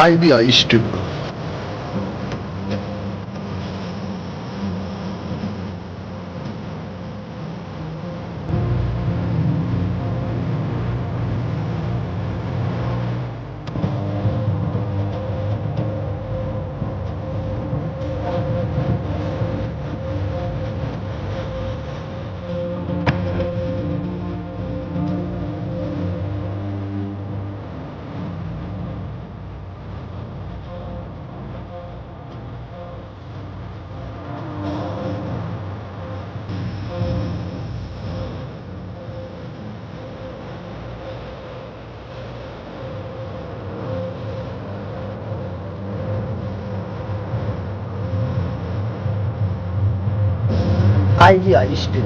idea is to 大事は意識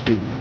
to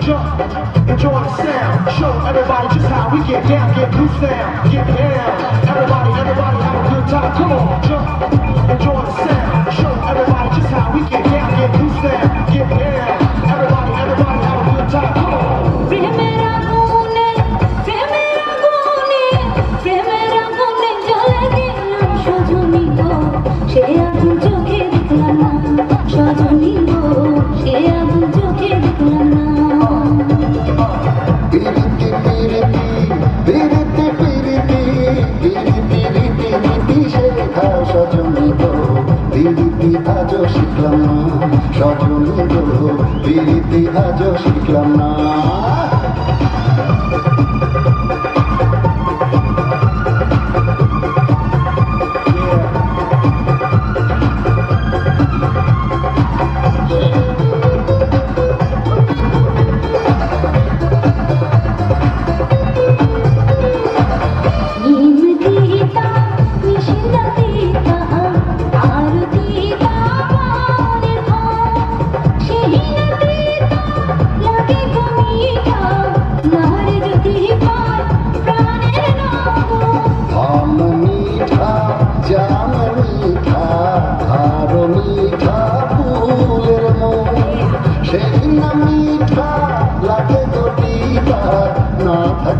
Jump, enjoy the sound. Show everybody just how we get down, get loose down, get down. Everybody, everybody have a good time. Come on, jump, enjoy the sound. Show everybody just how we get down, get loose down, get down. বিলিতি আজও শিখলাম না।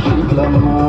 shiklama